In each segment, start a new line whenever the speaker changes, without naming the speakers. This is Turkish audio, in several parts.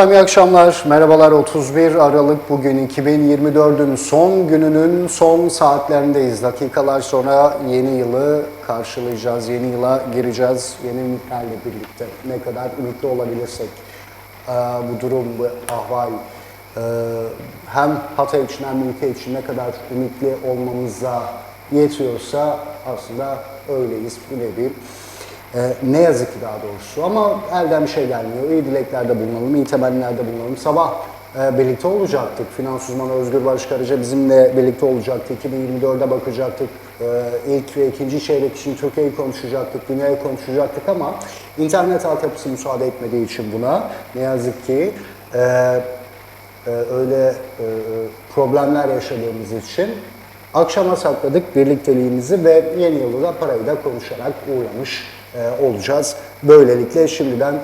Efendim iyi akşamlar, merhabalar 31 Aralık bugün 2024'ün son gününün son saatlerindeyiz. Dakikalar sonra yeni yılı karşılayacağız, yeni yıla gireceğiz yeni ümitlerle birlikte. Ne kadar ümitli olabilirsek bu durum, bu ahval hem Hatay için hem ülke için ne kadar ümitli olmamıza yetiyorsa aslında öyleyiz bir nevi. Ee, ne yazık ki daha doğrusu ama elden bir şey gelmiyor. İyi dileklerde bulunalım, iyi temennilerde bulunalım. Sabah e, birlikte olacaktık. Finans uzmanı Özgür Barış Karaca bizimle birlikte olacaktı. 2024'e bakacaktık. Ee, ilk ve ikinci çeyrek için Türkiye'yi konuşacaktık, dünyayı konuşacaktık ama internet altyapısı müsaade etmediği için buna ne yazık ki e, e, öyle e, problemler yaşadığımız için akşama sakladık birlikteliğimizi ve yeni yılı da parayı da konuşarak uğramış e, olacağız. Böylelikle şimdiden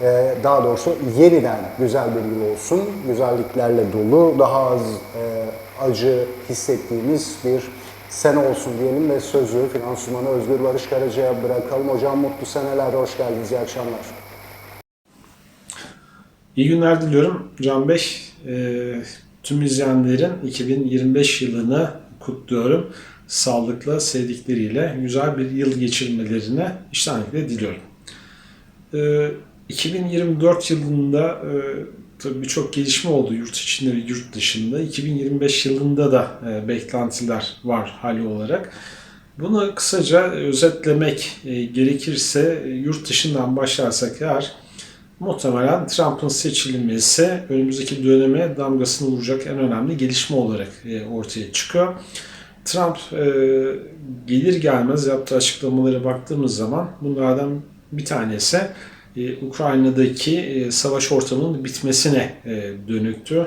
e, daha doğrusu yeniden güzel bir yıl olsun. Güzelliklerle dolu, daha az e, acı hissettiğimiz bir sene olsun diyelim ve sözü finans uzmanı Özgür Barış Karaca'ya bırakalım. Hocam mutlu seneler, hoş geldiniz, iyi akşamlar.
İyi günler diliyorum Can Bey. Ee, tüm izleyenlerin 2025 yılını kutluyorum. Sağlıkla, sevdikleriyle güzel bir yıl geçirmelerini içtenlikle diliyorum. Ee, 2024 yılında e, tabii birçok gelişme oldu yurt içinde ve yurt dışında. 2025 yılında da e, beklentiler var hali olarak. Bunu kısaca özetlemek e, gerekirse e, yurt dışından başlarsak eğer muhtemelen Trump'ın seçilmesi önümüzdeki döneme damgasını vuracak en önemli gelişme olarak e, ortaya çıkıyor. Trump e, gelir gelmez yaptığı açıklamalara baktığımız zaman bunlardan bir tanesi e, Ukrayna'daki e, savaş ortamının bitmesine e, dönüktü.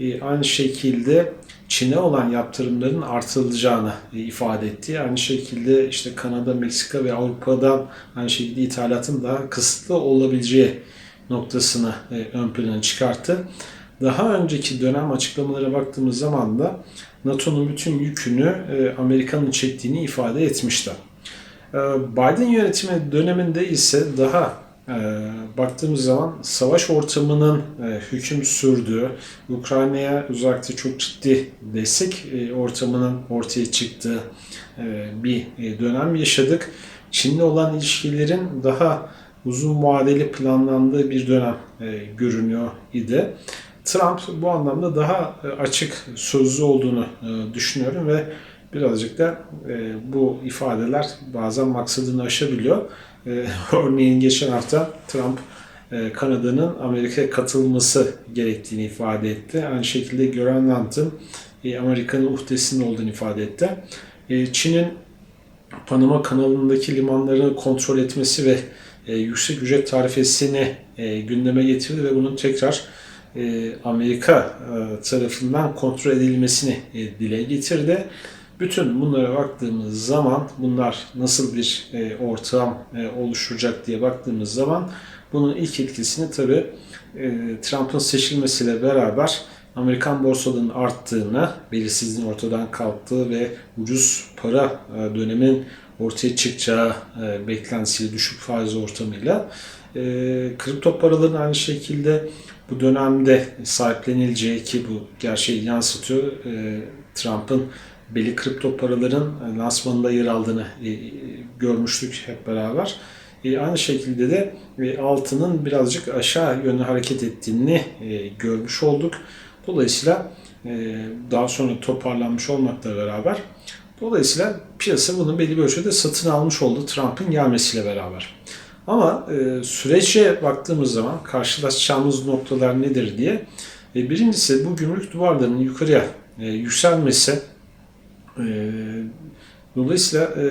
E, aynı şekilde Çin'e olan yaptırımların artırılacağını e, ifade etti. Aynı şekilde işte Kanada, Meksika ve Avrupa'dan aynı şekilde ithalatın daha kısıtlı olabileceği noktasını e, ön plana çıkarttı. Daha önceki dönem açıklamalara baktığımız zaman da NATO'nun bütün yükünü e, Amerika'nın çektiğini ifade etmişti. E, Biden yönetimi döneminde ise daha e, baktığımız zaman savaş ortamının e, hüküm sürdüğü, Ukrayna'ya özellikle çok ciddi destek e, ortamının ortaya çıktığı e, bir e, dönem yaşadık. Çin'le olan ilişkilerin daha uzun vadeli planlandığı bir dönem e, görünüyor idi. Trump bu anlamda daha e, açık sözlü olduğunu e, düşünüyorum ve birazcık da e, bu ifadeler bazen maksadını aşabiliyor. Örneğin geçen hafta Trump Kanada'nın Amerika'ya katılması gerektiğini ifade etti. Aynı şekilde Grönland'ın Amerika'nın uhdesinin olduğunu ifade etti. Çin'in Panama kanalındaki limanları kontrol etmesi ve yüksek ücret tarifesini gündeme getirdi ve bunun tekrar Amerika e, tarafından kontrol edilmesini e, dile getirdi. Bütün bunlara baktığımız zaman bunlar nasıl bir e, ortam e, oluşturacak diye baktığımız zaman bunun ilk etkisini tabi Trump'ın seçilmesiyle beraber Amerikan borsalarının arttığını, belirsizliğin ortadan kalktığı ve ucuz para e, dönemin ortaya çıkacağı e, beklentisiyle düşük faiz ortamıyla e, kripto paraların aynı şekilde bu dönemde sahiplenileceği ki bu gerçeği yansıtıyor. E, Trump'ın belli kripto paraların lansmanında yer aldığını e, görmüştük hep beraber. E, aynı şekilde de e, altının birazcık aşağı yönlü hareket ettiğini e, görmüş olduk. Dolayısıyla e, daha sonra toparlanmış olmakla beraber dolayısıyla piyasa bunu belli bir ölçüde satın almış oldu Trump'ın gelmesiyle beraber. Ama e, sürece baktığımız zaman karşılaşacağımız noktalar nedir diye e, birincisi bu gümrük duvarlarının yukarıya e, yükselmesi e, dolayısıyla e,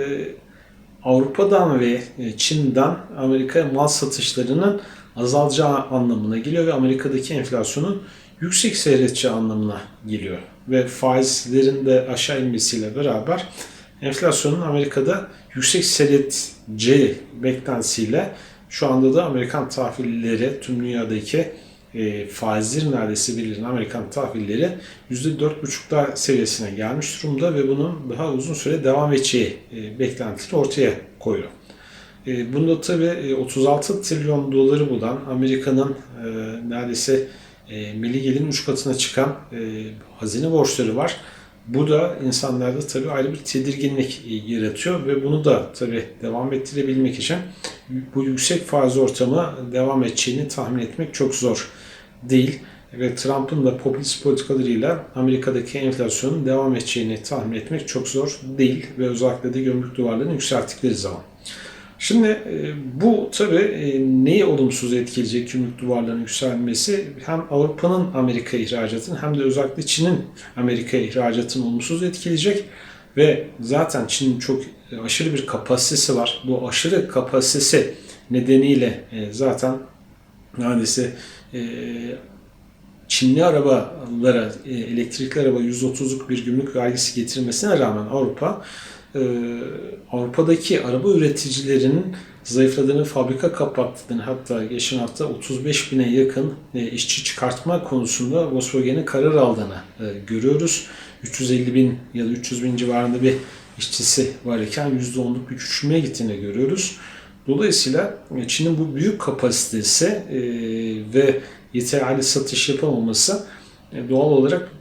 Avrupa'dan ve e, Çin'den Amerika'ya mal satışlarının azalacağı anlamına geliyor ve Amerika'daki enflasyonun yüksek seyredeceği anlamına geliyor. Ve faizlerin de aşağı inmesiyle beraber enflasyonun Amerika'da yüksek seyredeceği beklentisiyle şu anda da Amerikan tahvilleri tüm dünyadaki e, faizlerin neredeyse belirlenen Amerikan tahvilleri %4,5'lar seviyesine gelmiş durumda ve bunun daha uzun süre devam edeceği e, beklentileri ortaya koyuyor. E, bunda tabii e, 36 trilyon doları bulan Amerika'nın e, neredeyse e, milli gelirin 3 katına çıkan e, hazine borçları var. Bu da insanlarda tabii ayrı bir tedirginlik e, yaratıyor ve bunu da tabii devam ettirebilmek için bu yüksek faiz ortamı devam edeceğini tahmin etmek çok zor değil. Ve Trump'ın da popülist politikalarıyla Amerika'daki enflasyonun devam edeceğini tahmin etmek çok zor değil ve özellikle de gümrük duvarlarını yükselttikleri zaman. Şimdi e, bu tabii e, neyi olumsuz etkileyecek gümrük duvarlarının yükselmesi hem Avrupa'nın Amerika ihracatını hem de özellikle Çin'in Amerika ihracatını olumsuz etkileyecek ve zaten Çin'in çok e, aşırı bir kapasitesi var. Bu aşırı kapasitesi nedeniyle zaten neredeyse Çinli arabalara, elektrikli araba %30'luk bir gümrük vergisi getirmesine rağmen Avrupa Avrupa'daki araba üreticilerinin zayıfladığını, fabrika kapattığını hatta geçen hafta 35 bine yakın e, işçi çıkartma konusunda Volkswagen'in karar aldığını e, görüyoruz. 350 bin ya da 300 bin civarında bir işçisi var iken %10'luk bir küçülmeye gittiğini görüyoruz. Dolayısıyla e, Çin'in bu büyük kapasitesi ve yeterli satış yapamaması doğal olarak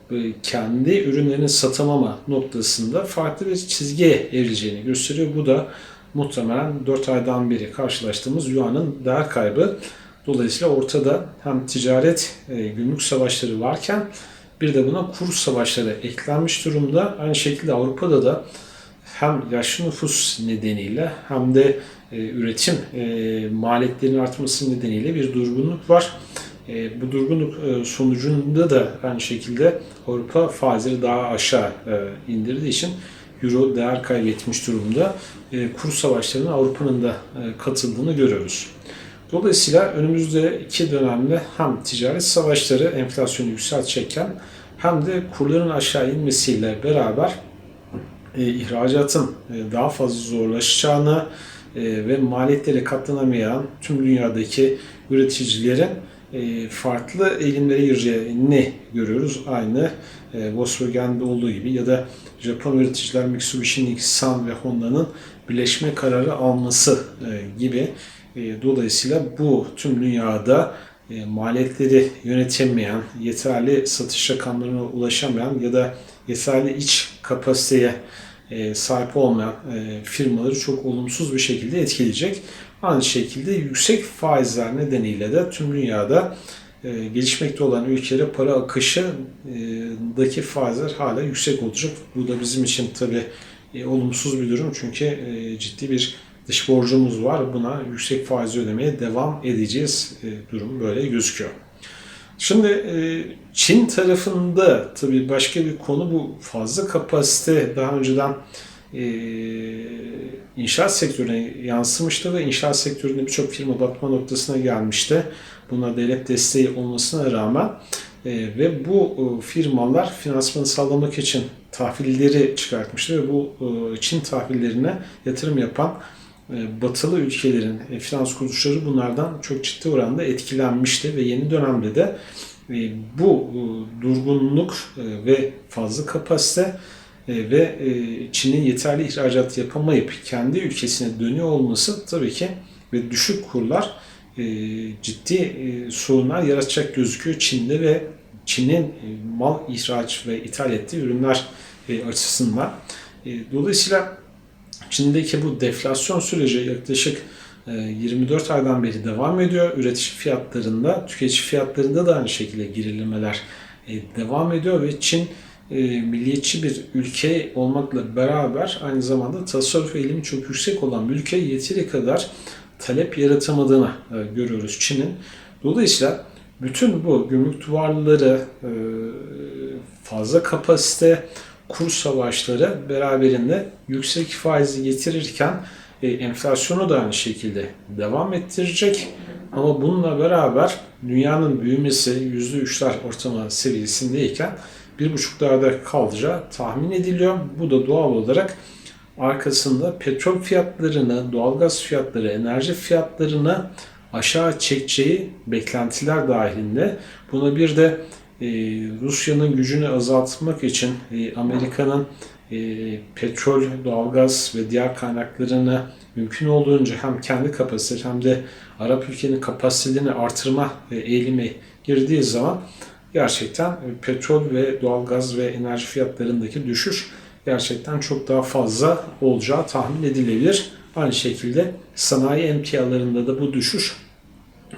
kendi ürünlerini satamama noktasında farklı bir çizgiye evrileceğini gösteriyor. Bu da muhtemelen 4 aydan beri karşılaştığımız Yuan'ın değer kaybı. Dolayısıyla ortada hem ticaret e, gümrük savaşları varken bir de buna kur savaşları eklenmiş durumda. Aynı şekilde Avrupa'da da hem yaşlı nüfus nedeniyle hem de e, üretim e, maliyetlerinin artması nedeniyle bir durgunluk var. E, bu durgunluk e, sonucunda da aynı şekilde Avrupa faizleri daha aşağı e, indirdiği için Euro değer kaybetmiş durumda. E, kur savaşlarına Avrupa'nın da e, katıldığını görüyoruz. Dolayısıyla önümüzde iki dönemde hem ticaret savaşları enflasyonu yükseltecekken hem de kurların aşağı inmesiyle beraber e, ihracatın e, daha fazla zorlaşacağını e, ve maliyetlere katlanamayan tüm dünyadaki üreticilerin farklı eğilimlere gireceğini görüyoruz. Aynı e, Volkswagen'de olduğu gibi ya da Japon üreticiler Mitsubishi, Nissan ve Honda'nın birleşme kararı alması e, gibi. E, dolayısıyla bu tüm dünyada maliyetleri yönetemeyen, yeterli satış rakamlarına ulaşamayan ya da yeterli iç kapasiteye sahip olmayan firmaları çok olumsuz bir şekilde etkileyecek. Aynı şekilde yüksek faizler nedeniyle de tüm dünyada e, gelişmekte olan ülkelere para akışındaki faizler hala yüksek olacak. Bu da bizim için tabi olumsuz bir durum çünkü ciddi bir dış borcumuz var. Buna yüksek faiz ödemeye devam edeceğiz. Durum böyle gözüküyor. Şimdi Çin tarafında tabii başka bir konu bu fazla kapasite daha önceden inşaat sektörüne yansımıştı ve inşaat sektöründe birçok firma batma noktasına gelmişti. Buna devlet desteği olmasına rağmen ve bu firmalar finansmanı sağlamak için tahvilleri çıkartmıştı ve bu Çin tahvillerine yatırım yapan batılı ülkelerin finans kuruluşları bunlardan çok ciddi oranda etkilenmişti ve yeni dönemde de bu durgunluk ve fazla kapasite ve Çin'in yeterli ihracat yapamayıp kendi ülkesine dönüyor olması tabii ki ve düşük kurlar ciddi sorunlar yaratacak gözüküyor Çin'de ve Çin'in mal ihraç ve ithal ettiği ürünler açısından. Dolayısıyla Çin'deki bu deflasyon süreci yaklaşık 24 aydan beri devam ediyor. Üretici fiyatlarında, tüketici fiyatlarında da aynı şekilde gerilemeler devam ediyor ve Çin milliyetçi bir ülke olmakla beraber aynı zamanda tasarruf eğilimi çok yüksek olan bir ülke yeteri kadar talep yaratamadığını görüyoruz Çin'in. Dolayısıyla bütün bu gümrük duvarları, fazla kapasite, kur savaşları beraberinde yüksek faizi getirirken e, enflasyonu da aynı şekilde devam ettirecek. Ama bununla beraber dünyanın büyümesi %3'ler ortalama seviyesindeyken 1,5'larda kalacağı tahmin ediliyor. Bu da doğal olarak arkasında petrol fiyatlarını, doğalgaz fiyatları, enerji fiyatlarını aşağı çekeceği beklentiler dahilinde. Buna bir de e, Rusya'nın gücünü azaltmak için e, Amerika'nın e, petrol, doğalgaz ve diğer kaynaklarını mümkün olduğunca hem kendi kapasite hem de Arap ülkenin kapasitelerini artırma e, eğilimi girdiği zaman gerçekten e, petrol ve doğalgaz ve enerji fiyatlarındaki düşüş gerçekten çok daha fazla olacağı tahmin edilebilir. Aynı şekilde sanayi emtialarında da bu düşüş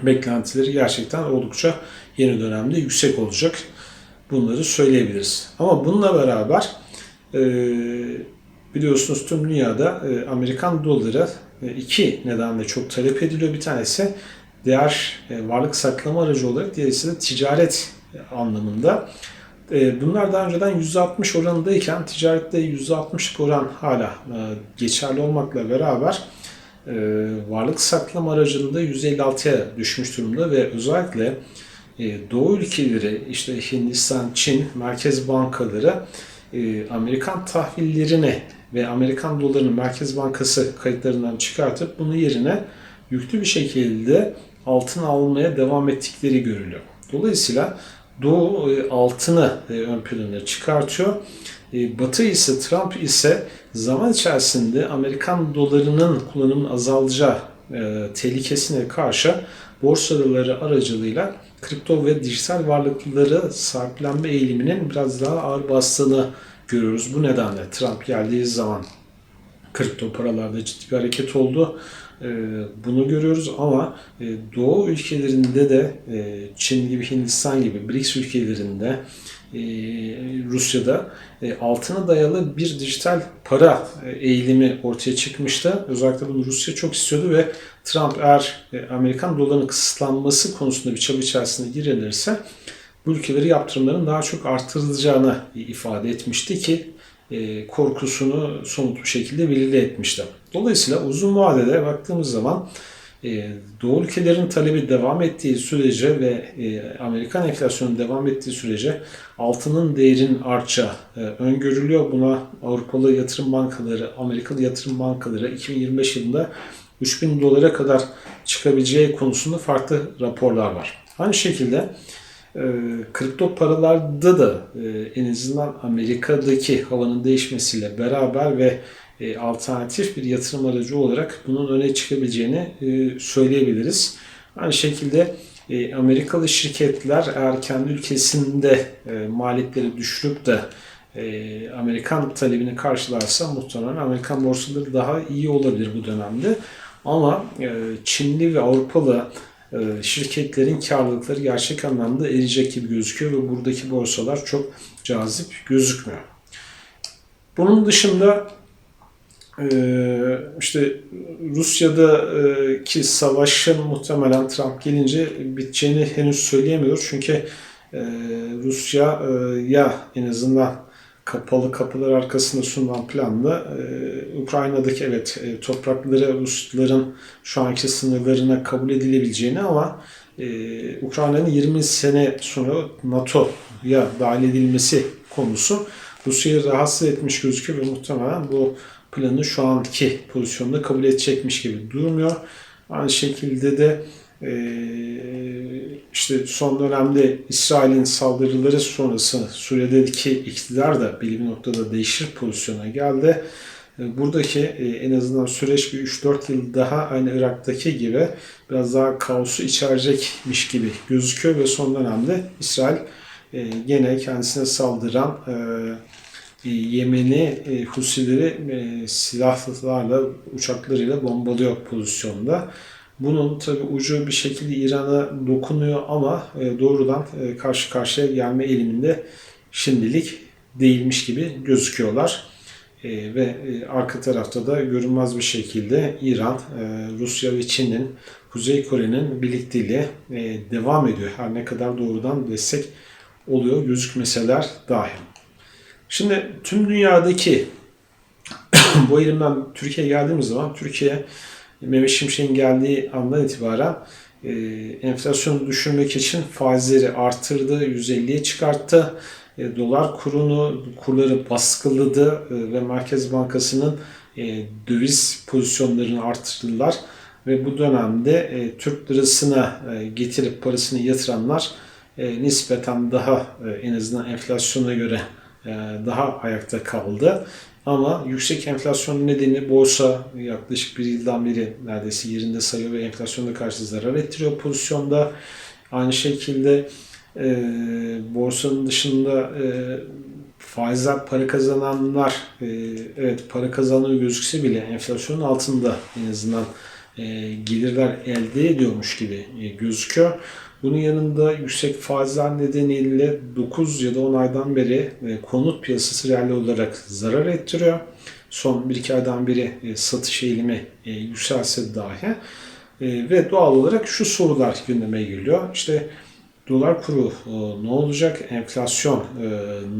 beklentileri gerçekten oldukça yeni dönemde yüksek olacak. Bunları söyleyebiliriz. Ama bununla beraber e, biliyorsunuz tüm dünyada e, Amerikan doları iki nedenle çok talep ediliyor. Bir tanesi değer varlık saklama aracı olarak, diğerisi de ticaret anlamında. E, Bunlar daha önceden %60 oranındayken ticarette %60'lık oran hala e, geçerli olmakla beraber e, varlık saklama aracında %56'ya düşmüş durumda ve özellikle Doğu ülkeleri işte Hindistan, Çin, merkez bankaları Amerikan tahvillerini ve Amerikan dolarını Merkez Bankası kayıtlarından çıkartıp bunu yerine yüklü bir şekilde altın almaya devam ettikleri görülüyor. Dolayısıyla Doğu e, altını e, ön plana çıkartıyor. E, Batı ise Trump ise zaman içerisinde Amerikan dolarının kullanımının azalacağı tehlikesine karşı borsaları aracılığıyla kripto ve dijital varlıkları sahiplenme eğiliminin biraz daha ağır bastığını görüyoruz. Bu nedenle Trump geldiği zaman kripto paralarda ciddi bir hareket oldu. Ee, Bunu görüyoruz ama e, Doğu ülkelerinde de e, Çin gibi, Hindistan gibi, BRICS ülkelerinde, e, Rusya'da altına dayalı bir dijital para eğilimi ortaya çıkmıştı. Özellikle bunu Rusya çok istiyordu ve Trump eğer Amerikan dolarının kısıtlanması konusunda bir çaba içerisine girilirse bu ülkeleri yaptırımların daha çok artırılacağını ifade etmişti ki korkusunu somut bir şekilde belirli etmişti. Dolayısıyla uzun vadede baktığımız zaman e, Doğu ülkelerin talebi devam ettiği sürece ve e, Amerikan enflasyonu devam ettiği sürece altının değerinin artacağı e, öngörülüyor. Buna Avrupalı yatırım bankaları, Amerikalı yatırım bankaları 2025 yılında 3000 dolara kadar çıkabileceği konusunda farklı raporlar var. Aynı şekilde e, kripto paralarda da e, en azından Amerika'daki havanın değişmesiyle beraber ve e, alternatif bir yatırım aracı olarak bunun öne çıkabileceğini e, söyleyebiliriz. Aynı şekilde e, Amerikalı şirketler eğer kendi ülkesinde maliyetleri düşürüp de Amerikan talebini karşılarsa muhtemelen Amerikan borsaları daha iyi olabilir bu dönemde. Ama Çinli ve Avrupalı şirketlerin karlılıkları gerçek anlamda eriyecek gibi gözüküyor ve buradaki borsalar çok cazip gözükmüyor. Bunun dışında e, işte Rusya'daki savaşın muhtemelen Trump gelince biteceğini henüz söyleyemiyor. Çünkü e, Rusya e, ya en azından kapalı kapılar arkasında sunulan planla e, Ukrayna'daki evet e, toprakları Rusların şu anki sınırlarına kabul edilebileceğini ama e, Ukrayna'nın 20 sene sonra NATO'ya dahil edilmesi konusu Rusya'yı rahatsız etmiş gözüküyor ve muhtemelen bu planı şu anki pozisyonda kabul edecekmiş gibi durmuyor. Aynı şekilde de işte son dönemde İsrail'in saldırıları sonrası Suriye'deki iktidar da belli bir noktada değişir pozisyona geldi. E, Buradaki e, en azından süreç bir 3-4 yıl daha aynı Irak'taki gibi biraz daha kaosu içerecekmiş gibi gözüküyor ve son dönemde İsrail e, gene kendisine saldıran Yemen'i Husileri silahlarla, uçaklarıyla bombalıyor pozisyonda. Bunun tabi ucu bir şekilde İran'a dokunuyor ama doğrudan karşı karşıya gelme eğiliminde şimdilik değilmiş gibi gözüküyorlar. Ve arka tarafta da görünmez bir şekilde İran, Rusya ve Çin'in, Kuzey Kore'nin birlikteliği devam ediyor. Her ne kadar doğrudan destek oluyor gözükmeseler dahi. Şimdi tüm dünyadaki bu eğilimden Türkiye'ye geldiğimiz zaman Türkiye Mehmet Şimşek'in geldiği andan itibaren e, enflasyonu düşürmek için faizleri arttırdı, 150'ye çıkarttı. E, dolar kurunu, kurları baskıladı e, ve Merkez Bankası'nın e, döviz pozisyonlarını arttırdılar. Ve bu dönemde e, Türk lirasına e, getirip parasını yatıranlar e, nispeten daha e, en azından enflasyona göre e, daha ayakta kaldı. Ama yüksek enflasyon nedeni borsa yaklaşık bir yıldan beri neredeyse yerinde sayıyor ve enflasyona karşı zarar ettiriyor pozisyonda. Aynı şekilde e, borsanın dışında e, faizler para kazananlar e, evet para kazanıyor gözükse bile enflasyonun altında en azından e, gelirler elde ediyormuş gibi e, gözüküyor. Bunun yanında yüksek faizler nedeniyle 9 ya da 10 aydan beri e, konut piyasası reel olarak zarar ettiriyor. Son 1-2 aydan beri e, satış eğilimi e, yükselse dahi. Ve doğal olarak şu sorular gündeme geliyor. İşte dolar kuru ne olacak? Enflasyon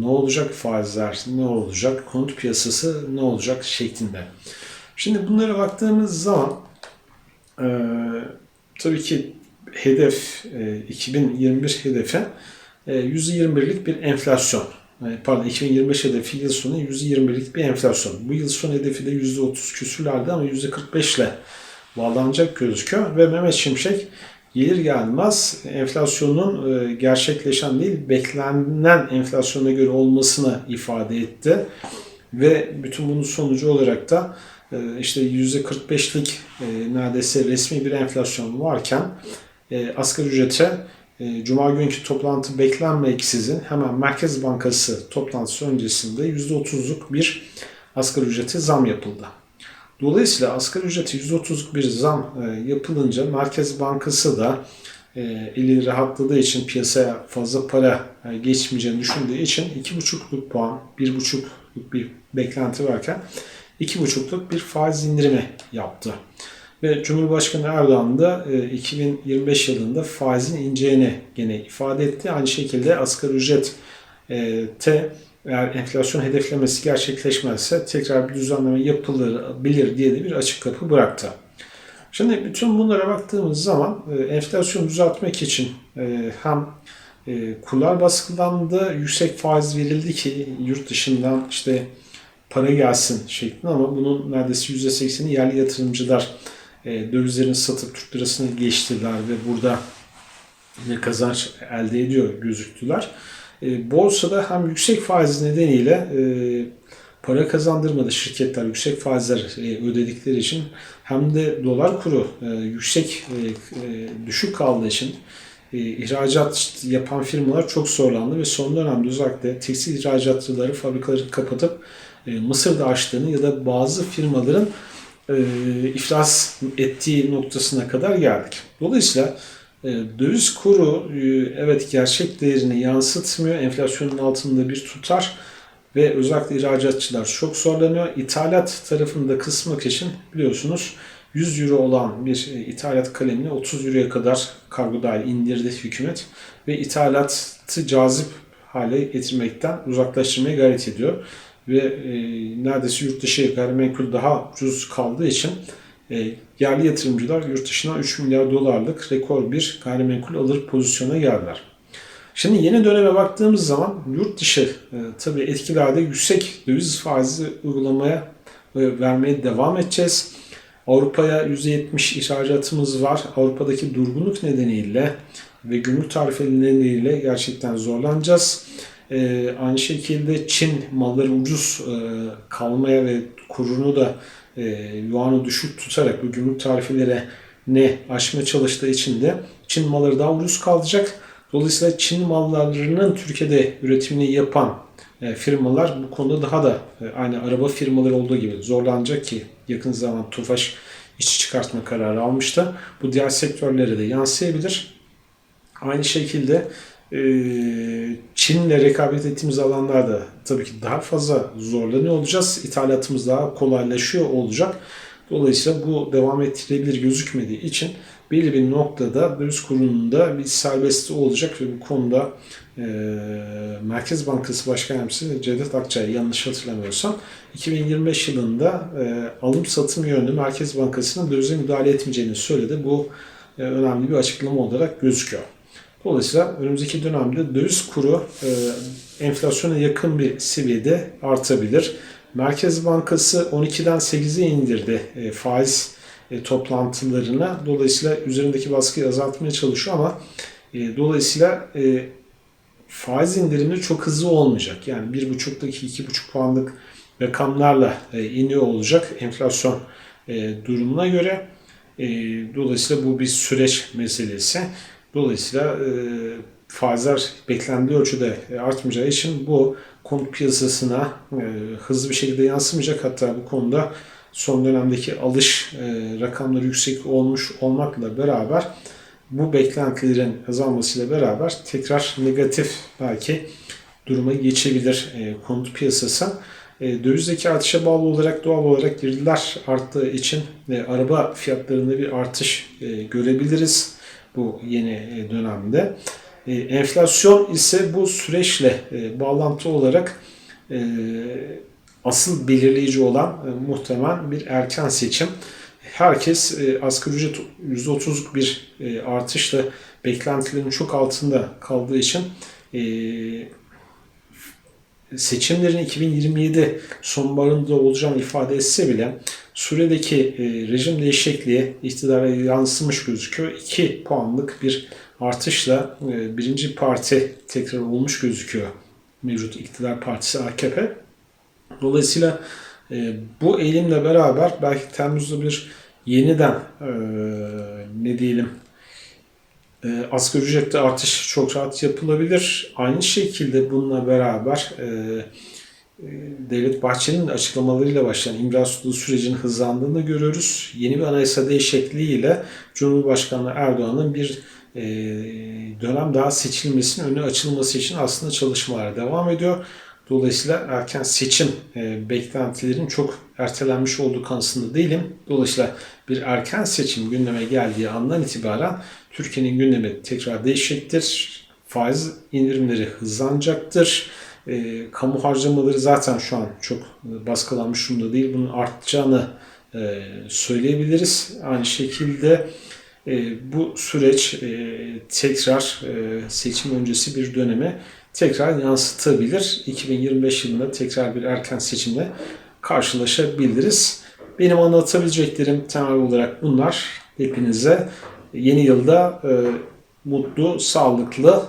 ne olacak? Faizler ne olacak? Konut piyasası ne olacak? şeklinde. Şimdi bunlara baktığımız zaman tabii ki hedef e, 2021 hedefi e, %21'lik bir enflasyon. E, Pardon 2025 hedefi yıl sonu %21'lik bir enflasyon. Bu yıl sonu hedefi de %30 küsürlerde ama %45 ile bağlanacak gözüküyor. Ve Mehmet Şimşek gelir gelmez enflasyonun e, gerçekleşen değil beklenen enflasyona göre olmasını ifade etti. Ve bütün bunun sonucu olarak da e, işte %45'lik e, neredeyse resmi bir enflasyon varken e, asgari ücrete e, Cuma günkü toplantı beklenmeksizin hemen Merkez Bankası toplantısı öncesinde %30'luk bir asgari ücrete zam yapıldı. Dolayısıyla asgari ücrete %30'luk bir zam e, yapılınca Merkez Bankası da e, eli rahatladığı için piyasaya fazla para e, geçmeyeceğini düşündüğü için 2,5'luk puan, 1,5'luk bir beklenti varken 2,5'luk bir faiz indirimi yaptı. Ve Cumhurbaşkanı Erdoğan da e, 2025 yılında faizin ineceğini gene ifade etti. Aynı şekilde asgari ücret e, te eğer enflasyon hedeflemesi gerçekleşmezse tekrar bir düzenleme yapılabilir diye de bir açık kapı bıraktı. Şimdi bütün bunlara baktığımız zaman e, enflasyonu düzeltmek için e, hem e, kurlar baskılandı, yüksek faiz verildi ki yurt dışından işte para gelsin şeklinde ama bunun neredeyse %80'i yerli yatırımcılar e, dövizlerini satıp Türk lirasını geçtiler ve burada bir kazanç elde ediyor gözüktüler. E, borsada hem yüksek faiz nedeniyle e, para kazandırmadı şirketler yüksek faizler e, ödedikleri için hem de dolar kuru e, yüksek e, e, düşük kaldığı için e, ihracat yapan firmalar çok zorlandı ve son dönemde özellikle tekstil ihracatçıları fabrikaları kapatıp e, Mısır'da açtığını ya da bazı firmaların e, iflas ettiği noktasına kadar geldik. Dolayısıyla e, döviz kuru e, evet gerçek değerini yansıtmıyor. Enflasyonun altında bir tutar ve özellikle ihracatçılar çok zorlanıyor. İthalat tarafını da kısmak için biliyorsunuz 100 euro olan bir e, ithalat kalemini 30 euroya kadar kargo dahil indirdi hükümet ve ithalatı cazip hale getirmekten uzaklaştırmaya gayret ediyor ve e, neredeyse yurt dışı gayrimenkul daha ucuz kaldığı için e, yerli yatırımcılar yurt dışına 3 milyar dolarlık rekor bir gayrimenkul alır pozisyona geldiler. Şimdi yeni döneme baktığımız zaman yurt dışı e, tabii etkilerde yüksek döviz faizi uygulamaya ve vermeye devam edeceğiz. Avrupa'ya %70 ihracatımız var. Avrupa'daki durgunluk nedeniyle ve gümrük tarifeleri nedeniyle gerçekten zorlanacağız. Ee, aynı şekilde Çin malları ucuz e, kalmaya ve kurunu da e, yuanı düşük tutarak bu gümrük tarifelere ne aşmaya çalıştığı için de Çin malları daha ucuz kalacak. Dolayısıyla Çin mallarının Türkiye'de üretimini yapan e, firmalar bu konuda daha da e, aynı araba firmaları olduğu gibi zorlanacak ki yakın zaman Tofaş işçi çıkartma kararı almıştı. Bu diğer sektörlere de yansıyabilir. Aynı şekilde e, Çin'le rekabet ettiğimiz alanlarda tabii ki daha fazla zorlanıyor olacağız. İthalatımız daha kolaylaşıyor olacak. Dolayısıyla bu devam ettirilebilir gözükmediği için belli bir noktada döviz kurununda bir serbestliği olacak ve bu konuda e, Merkez Bankası Başkan Yardımcısı Cevdet Akçay yanlış hatırlamıyorsam 2025 yılında e, alım satım yönlü Merkez Bankası'nın dövize müdahale etmeyeceğini söyledi. Bu e, önemli bir açıklama olarak gözüküyor. Dolayısıyla önümüzdeki dönemde döviz kuru e, enflasyona yakın bir seviyede artabilir. Merkez Bankası 12'den 8'e indirdi e, faiz e, toplantılarına. Dolayısıyla üzerindeki baskıyı azaltmaya çalışıyor ama e, dolayısıyla e, faiz indirimi çok hızlı olmayacak. Yani 1,5'daki 2,5 puanlık rakamlarla e, iniyor olacak enflasyon e, durumuna göre. E, dolayısıyla bu bir süreç meselesi. Dolayısıyla e, faizler beklendiği ölçüde e, artmayacağı için bu konut piyasasına e, hızlı bir şekilde yansımayacak. Hatta bu konuda son dönemdeki alış e, rakamları yüksek olmuş olmakla beraber bu beklentilerin azalmasıyla beraber tekrar negatif belki duruma geçebilir e, konut piyasası. E, dövizdeki artışa bağlı olarak doğal olarak girdiler arttığı için e, araba fiyatlarında bir artış e, görebiliriz bu yeni e, dönemde. E, enflasyon ise bu süreçle e, bağlantı olarak asıl belirleyici olan muhtemelen bir erken seçim. Herkes asgari ücret %30'luk bir artışla beklentilerin çok altında kaldığı için seçimlerin 2027 sonbaharında olacağını ifade etse bile Suriye'deki e, rejim değişikliği iktidara yansımış gözüküyor. 2 puanlık bir artışla e, birinci parti tekrar olmuş gözüküyor. Mevcut iktidar partisi AKP. Dolayısıyla e, bu eğilimle beraber belki Temmuz'da bir yeniden e, ne diyelim e, asgari ücrette artış çok rahat yapılabilir. Aynı şekilde bununla beraber e, Devlet Bahçeli'nin açıklamalarıyla başlayan imza tutulu sürecin hızlandığını görüyoruz. Yeni bir anayasa değişikliğiyle Cumhurbaşkanı Erdoğan'ın bir e, dönem daha seçilmesinin önü açılması için aslında çalışmalar devam ediyor. Dolayısıyla erken seçim e, beklentilerin çok ertelenmiş olduğu kanısında değilim. Dolayısıyla bir erken seçim gündeme geldiği andan itibaren Türkiye'nin gündemi tekrar değişecektir. Faiz indirimleri hızlanacaktır. E, kamu harcamaları zaten şu an çok e, baskılanmış durumda değil. Bunun artacağını e, söyleyebiliriz. Aynı şekilde e, bu süreç e, tekrar e, seçim öncesi bir döneme tekrar yansıtabilir. 2025 yılında tekrar bir erken seçimle karşılaşabiliriz. Benim anlatabileceklerim temel olarak bunlar. Hepinize yeni yılda e, mutlu, sağlıklı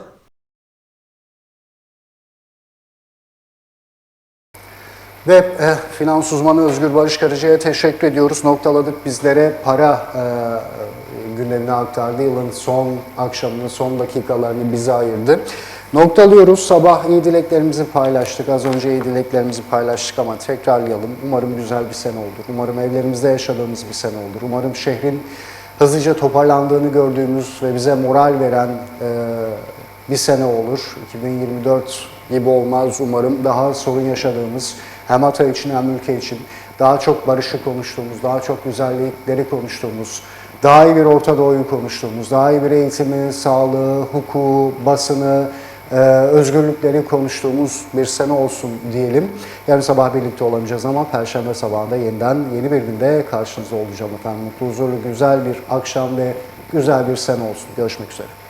Ve e, finans uzmanı Özgür Barış Karaca'ya teşekkür ediyoruz. Noktaladık bizlere para e, gündemine aktardı. Yılın son akşamının son dakikalarını bize ayırdı. Noktalıyoruz. Sabah iyi dileklerimizi paylaştık. Az önce iyi dileklerimizi paylaştık ama tekrarlayalım. Umarım güzel bir sene olur. Umarım evlerimizde yaşadığımız bir sene olur. Umarım şehrin hızlıca toparlandığını gördüğümüz ve bize moral veren e, bir sene olur. 2024 gibi olmaz umarım. Daha sorun yaşadığımız hem Hatay için hem ülke için daha çok barışı konuştuğumuz, daha çok güzellikleri konuştuğumuz, daha iyi bir Orta Doğu'yu konuştuğumuz, daha iyi bir eğitimi, sağlığı, hukuku, basını, e, özgürlükleri konuştuğumuz bir sene olsun diyelim. Yarın sabah birlikte olamayacağız ama Perşembe sabahında yeniden yeni bir günde karşınızda olacağım efendim. Mutlu, huzurlu, güzel bir akşam ve güzel bir sene olsun. Görüşmek üzere.